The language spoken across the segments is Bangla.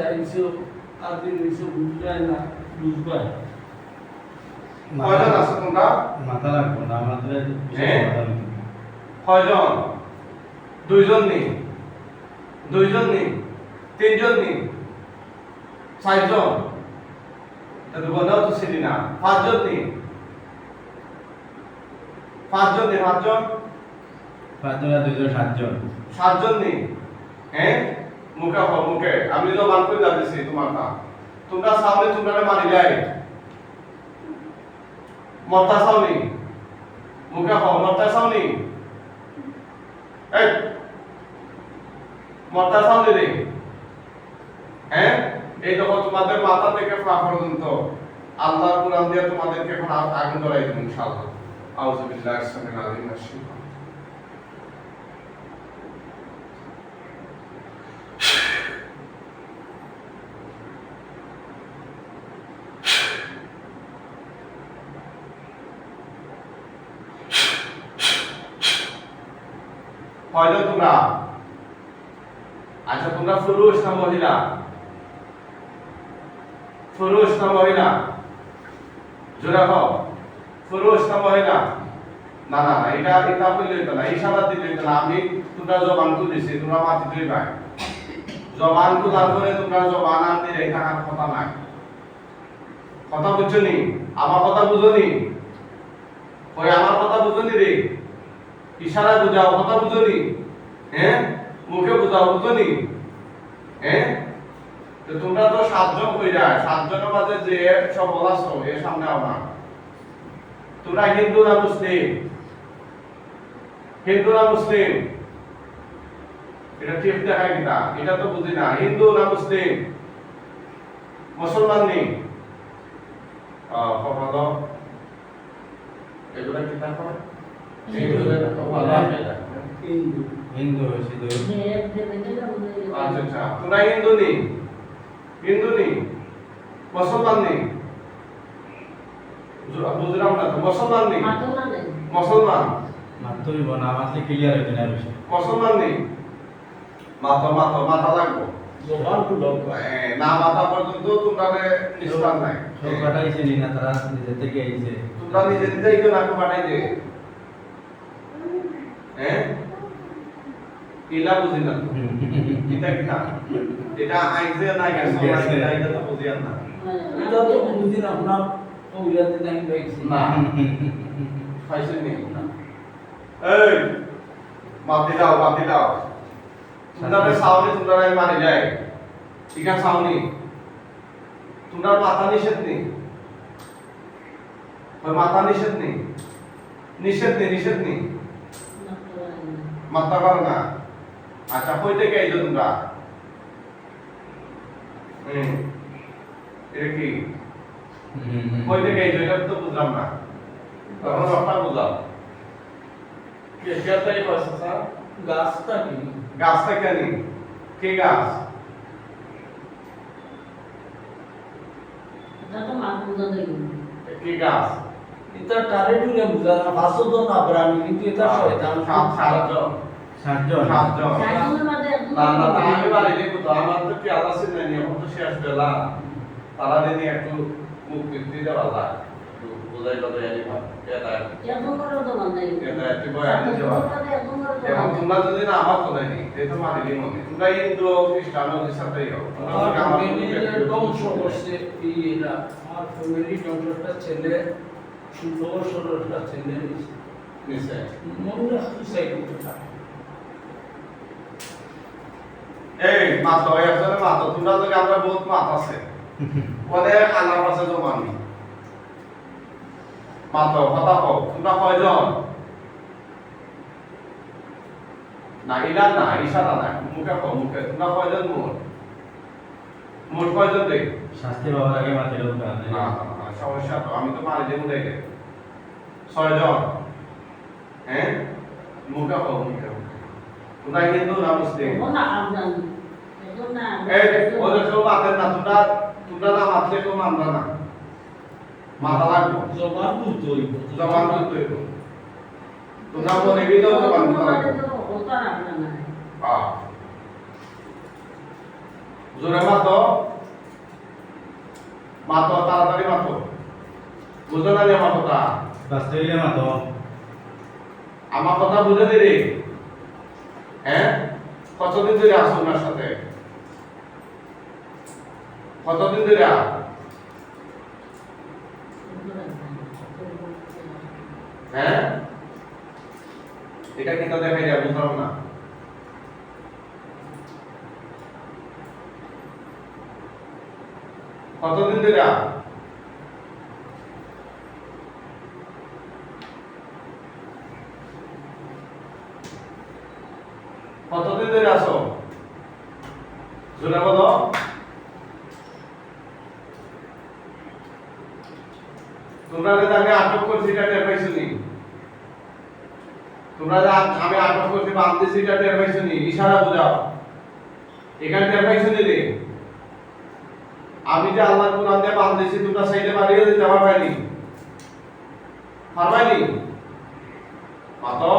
আইসো আদিন হইছো বুঝবাই না বুঝবাই কয়জন আছো তোমরা? মাথা রাখব না আমাদের হ্যাঁ? মাথা রাখব। কয়জন? দুইজন নেই। দুইজন নেই। তিনজন নেই। চারজন? বলাও তো ছিলি না। পাঁচজন নেই? পাঁচজন নেই পাঁচজন? পাঁচজন দুইজন সাতজন। সাতজন নেই। হ্যাঁ? মুখে হো, মুখে। আমি তো মান করে যাচ্ছি তোমার না তোমরা সামনে তোমরা মারি যায় মরতা সাউনি মুখে হো, মরতা সাউনি এই, মরতা সাউনি রে। হ্যাঁ? এই দেখো, তোমাদের মাথা থেকে পা পর্যন্ত আল্লাহর কোরআন দিয়ে তোমাদেরকে এখন আগুন ধরাই দেবো ইনশাআল্লাহ। আউযু বিল্লাহি মিনাশ শাইতানির কয়জন তোমরা আচ্ছা তোমরা পুরুষ না মহিলা? পুরুষ না মহিলা? জোরা হও পুরুষ না মহিলা? না না না, এটা এটা বললে তো না ইশারা দিলে তো না আমি তোমরা জবান তো দিছি তোমরা মাটি দুই ভাই জবান তো তারপরে তোমরা জবান আর দিলে থাকার কথা নাই। কথা বুঝছ নি? আমার কথা বুঝো নি? ওই আমার কথা বুঝো নি রে? ইশারা বুঝাও, কথা বুঝনি? হ্যাঁ মুখে বুঝাও, বুঝনি? হ্যাঁ তো তোমরা তো সাতজন যায় সাতজনের মাঝে যে সব বলাছো এর সামনে আমার তোমরা হিন্দু না মুসলিম? হিন্দু না মুসলিম? এটা ঠিক দেখায় কিনা? এটা তো বুঝি না। হিন্দু না মুসলিম? মুসলমান নেই? এগুলা কিতা করে হিন্দু আচ্ছা আচ্ছা। তোমরা হিন্দু নেই হিন্দু নেই মুসলমান নেই বুঝলাম না মুসলমান নেই। মুসলমান। মাত্র হইব না ক্লিয়ার হইতে না বিষয়। মুসলমান নেই মাথা মাথা মাথা লাগবো। না মাথা পর্যন্ত তোমরা নিস্তার নাই। সব পাঠাইছে নি না তারা নিজে থেকে আইছে। তোমরা নিজে নিজেই তো নাকে পাঠাই দে হ্যাঁ? বুঝি না। এটা কি না এটা আইছে না গেছে। এটা এটা তো বুঝিয়ান না এটা তো কোনদিন আপনার ওইরাতে নাই না। পাইছে নি? এই মাতি দাও মাতি দাও। তোমরা সাউনি তোমরা মারি যায়। ঠিক আছে সাউনি তোমরা মাথা নিষেধ নেই ওই মাথা নিষেধ নেই নিষেধ নেই নিষেধ নেই মাথা করো না। আচ্ছা কই থেকে আইছো তোমরা? হুম। এটা কি? কই থেকে আইছো? এটা তো বুঝলাম না। তখন সবটা বুঝলাম। এটাই পাশে স্যার? গাছটা কি? গাছ? থেকে আনি কি গাছ কি গাছ? এটা তারে টুলে বুঝা না ভাষো তো না প্রাণী কিন্তু এটা শয়তান। সাত সাতজন। সাতজন। সাতজন না না না, আমি বাড়ি দেখব তো আমার তো কি আলাদা ছিল না এখন তো শেষ বেলা। তারা দিনে একটু মুখ বৃদ্ধি দেওয়া যায়। একটু বোঝাই কথা এটা এটা একটু বয়ান দেওয়া এখন তোমরা যদি না আমার কথা নেই এই তো মানিলি মনে তোমরা হিন্দু খ্রিস্টান ওদের সাথেই হোক আমার যদি আমার ফ্যামিলির একটু- ধ্বংস করছে এই এরা। আমার ফ্যামিলি ধ্বংসটা ছেলে ষোলো ছেলে সুসাইড করতে এই মাত্র একজনের মাত্র তোমরা যদি আমরা বহুত মাত আছে। অনেক আলাপ আছে জমানি মাত্র কথা হোক তোমরা কয়জন? না ইলা না ইশারা না মুখে কো মুখে। তোমরা কয়জন মোট মোট কয়জন রে শাস্তি পাওয়ার আগে না না, না, সমস্যা তো আমি তো মারি দেবো দেখে ছয়জন হ্যাঁ? মুখে কো মুখে। তোমরা হিন্দু না মুসলিম? ওদের কেউ মাতেন না তোমরা তোমরা না মাতলে কেউ মানবা না। মাথা লাগবো। জবান বুঝতে জবান হইব তোমরা মনে বিদেও জবান হ্যাঁ জোরে মাতো। মাতো তাড়াতাড়ি মাতো। বুঝো না রে আমার কথা বুঝে দিলি হ্যাঁ কতদিন ধরে আসো ওনার সাথে কতদিন ধরে হ্যাঁ এটা কিন্তু দেখাই যায় বুঝলাম না কতদিন ধরে কতদিন ধরে আসো জোরে বলো। তোমরা যে আমি আটক করছি, এটা টের পাইছো তোমরা যে আমি আটক করছি বাঁধতেছি এটা টের পাইছো ইশারা বুঝাও। এখানে টের পাইছো নি রে? আমি যে আল্লাহর কোরআন দিয়ে বাঁধতেছি তোমরা সাইডে বাড়িয়ে দিতে পারবাইনি পারবাইনি মাতো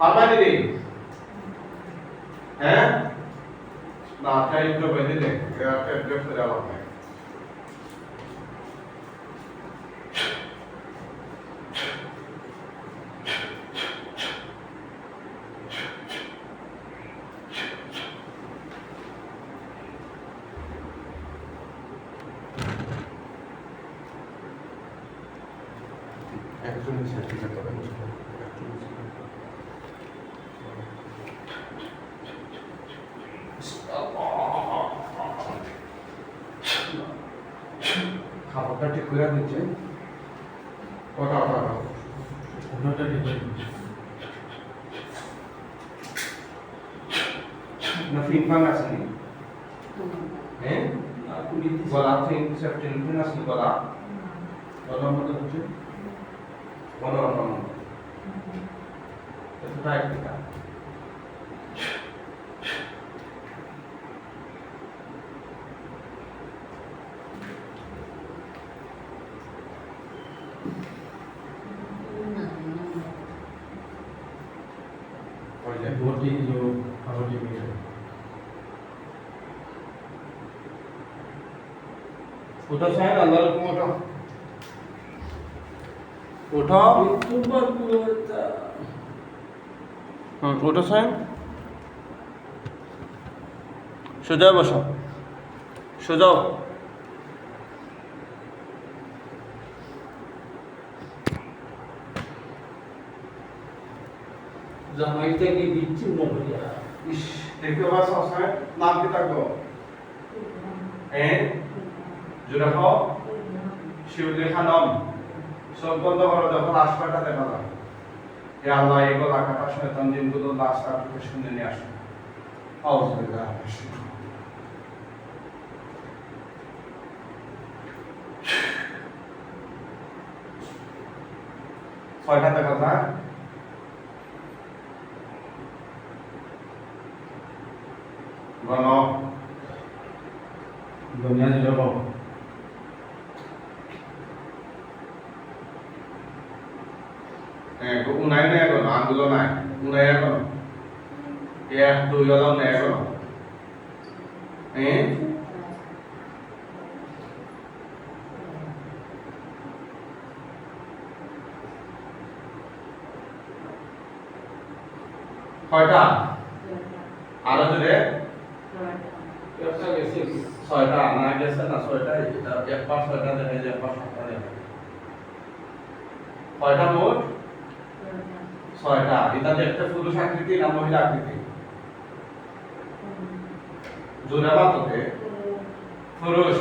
পারবাইনি রে? হ্যাঁ না তাই একটু বেঁধে দে এটা ড্রেস করে আলাপ নাই করে দিচ্ছে। ওটা ওটা ওটা। ওটা ঠিক আছে না ফিন ফান আছে হ্যাঁ? আর কুড়ি গলা ফিন সেফটিন ফিন আছে গলা? গলার মধ্যে হচ্ছে? টাইট উঠো সাহেব আল্লাহর হুকুম উঠো। উঠো। হুম উঠো সাহেব সোজা বসো। সোজাও। জামাই থেকে বিচ্ছিন্ন ইস দেখতে পাচ্ছ সাহেব নাম কি থাকব হ্যাঁ? জোরে খাও শিউলি খানম চোখ করো যখন আসবাটা দেখা যায়। হে আল্লাহ এগুলো শুনে নিয়ে আসো। আউযুবিল্লাহ ছয়টা দেখা নাই এখন আঙ্গুলো নাই উনাই এখন এক দুই হলাম না এখন হ্যাঁ কয়টা আরও জোরে একটা গেছে ছয়টা না গেছে না ছয়টা এটা একবার ছয়টা দেখা যায় একবার সাতটা দেখা যায় কয়টা মোট ছয়টা এটা দেখতে পুরুষ আকৃতি না মহিলা আকৃতি জোরে বাততে পুরুষ।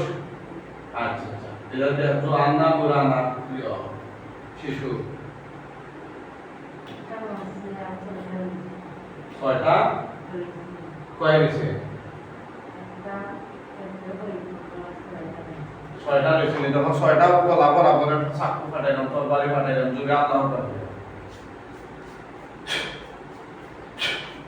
আচ্ছা আচ্ছা। শিশু। ছয়টা? কয় গেছে ছয়টা রয়েছে তখন ছয়টা গলা বরাবর চাকু ফাটাইলাম, তরবারি ফাটাইলাম, জোরে আল্লাহ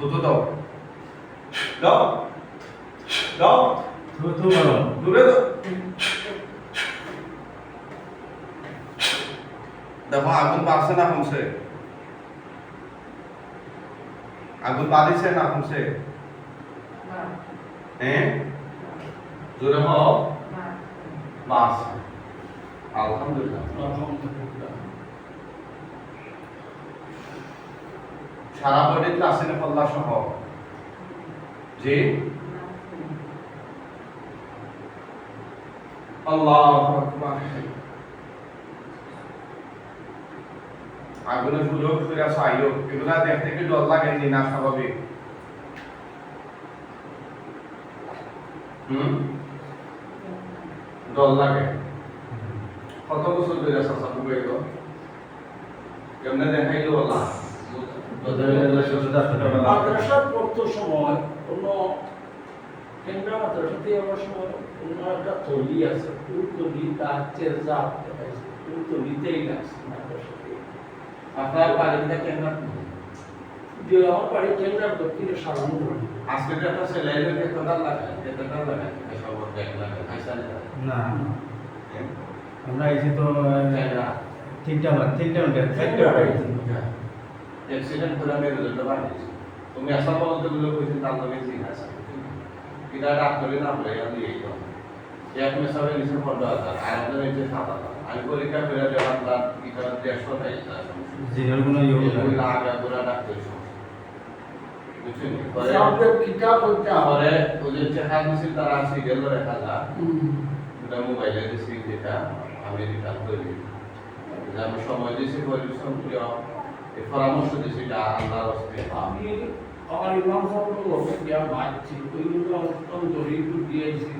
তুতু দাও। দাও। দাও। তো তো বলো দূরে দাও। দেখো আগুন বাড়ছে না কমছে? আগুন বাড়িছে না কমছে? হ্যাঁ? জোরে হও আলহামদুলিল্লাহ। আলহামদুলিল্লাহ। সারা বডিতে আসে না পল্লা সহ? জি? আল্লাহ আগুনে সুযোগ ফিরে সাইও এগুলা দেখতে কি ডর লাগেনি না স্বাভাবিক? হুম? ডর লাগে। কত বছর ধরে সাসা বুবে তো কেমনে দেখাইলো আল্লাহ মাদ্রাসার পড়তো সময় কোনো কেন্দ্র মাদ্রাসাতে আমার সময় কোনো একটা তলি আছে ওই তলি তার চেজা দেখাইছে ওই তলিতেই লাগছে মাদ্রাসাতে আপনার আমার বাড়ি কেন্দ্র দক্ষিণে সাধারণ আজকে একটা সেলাইনের কেতনটা লাগায় কেতনটা লাগায় সব দেখ লাগায় না না। আমরা এসে তো তিনটা তিনটা পাইছি অ্যাক্সিডেন্ট আমি রেজাল্ট বানিয়েছি তুমি আসা পর্যন্তগুলো কইছি তার লগে ঠিক আছে। এটা ডাক্তারি না বলে আমি এই তো এক মেসাবে নিচে পড়ল হাজার আর আমাদের নিচে সাত হাজার। আমি পরীক্ষা করে যখন তার এটা দেড়শো তাই জিনের কোনো লাগা করে ডাক্তারি পরে ওদের চেহারা মিছিল তারা সিরিয়াল রেখা যায় এটা মোবাইলে দিছি যেটা আমি রিটার্ন করি আমি সময় দিয়েছি পরিশ্রম এই পরামর্শ দিয়েছি এটা আল্লাহর হস্তে আমি আমার ইমাম সাহেব লোকে দিয়া মারছি ওইগুলো দিয়েছি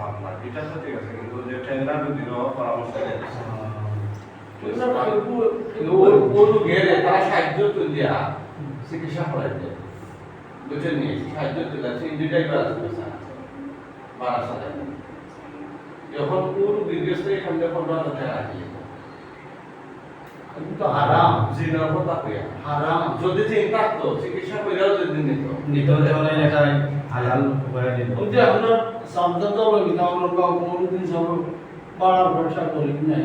আপনার এটা তো ঠিক আছে কিন্তু যে ট্রেনার রুগীর পরামর্শ তারা সাহায্য তুলিয়া চিকিৎসা করাইতে। বুঝছেন সাহায্য তুলিয়া সেই করা যাবে বারা সাথে যখন এখান থেকে কিন্তু হারাম জিনার কথা কইয়া হারাম। যদি চিকিৎসা কইরাও যদি নিত। নিতে হলে এটা হালাল উপায় দিন কিন্তু বা সব বাড়ার ভরসা করি নাই।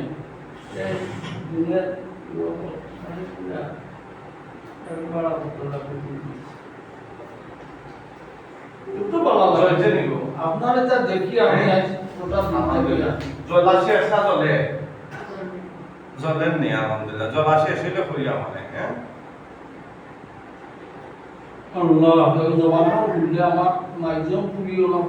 লোক মানে বাড়া করতে আপনারা যা দেখি আমি আজ ওটা মাথায় দিয়া জলাশয় আসা জলে? জলেন নি আলহামদুলিল্লাহ। জলাশয় এসে কইরা মানে হ্যাঁ? আল্লাহ জবানা বললে আমার মাইজম পুরিও না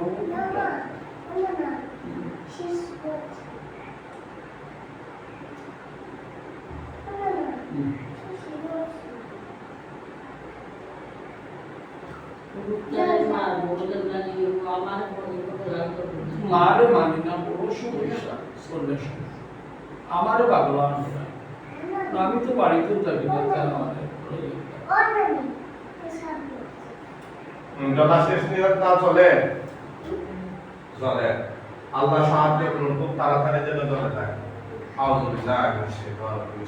মারে মানি না, বড় সমস্যা। চললে সমস্যা আমারে পাগলা আমি তো থাকি না, কেন আমারে জলাশয় নিয়ে না চলে? চলে। আল্লাহ সাহায্য করুন, খুব তাড়াতাড়ি যেন চলে যায়। আউযুবিল্লাহ মিনাশ শাইতানির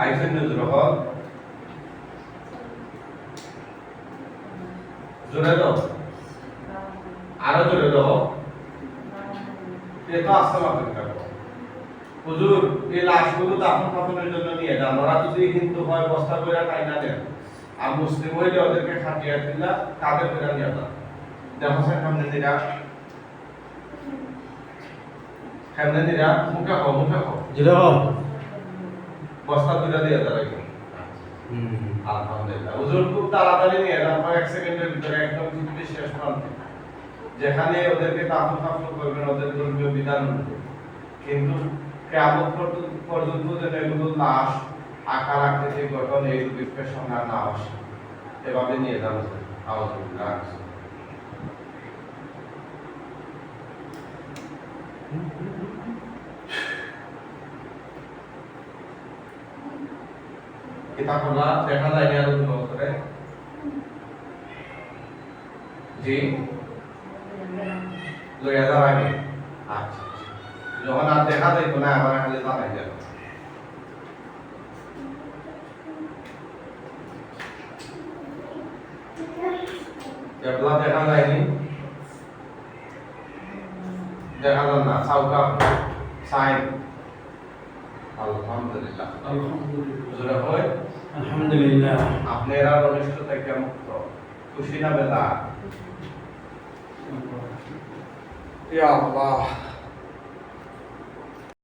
আইসেন নজর হল জোরে দাও। আরও জোরে দাও। এ তো আসতে হুজুর, এই লাশগুলো দাফন কাফনের জন্য নিয়ে যান। ওরা যদি হিন্দু হয়, বস্তা করে তাই না দেন। আর মুসলিম হইলে ওদেরকে খাটিয়ে দিলা কাদের করে নিয়ে যান। দেখো স্যার, সামনে দিরা। সামনে দিরা। মুখে হো মুখে হো যেরকম বস্তা দিয়ে আলহামদুলিল্লাহ। হুজুর খুব তাড়াতাড়ি নিয়ে কয়েক সেকেন্ডের ভিতরে একদম শেষ প্রান্তে যেখানে ওদেরকে দাফন কাফন করবেন ওদের ধর্মীয় বিধান কিন্তু কেমন পর্যন্ত যেন এগুলো লাশ আকার আকৃতি গঠন এই বিক্ষের সঙ্গে না আসে। এভাবে নিয়ে যান আলহামদুলিল্লাহ কিতাবগুলা দেখা যায় না আরও দুটো করে জি লইয়া যাওয়া আগে আচ্ছা যখন আর দেখা যাইতো না আবার খালি জানাই যাবে এবলা দেখা যায়নি দেখা যান না সাউকা সাইন আলহামদুলিল্লাহ আলহামদুলিল্লাহ হুজুরে হয় আলহামদুলিল্লাহ। আপনারা অনিষ্ট থেকে মুক্ত খুশি না বেলা? ইয়া আল্লাহ।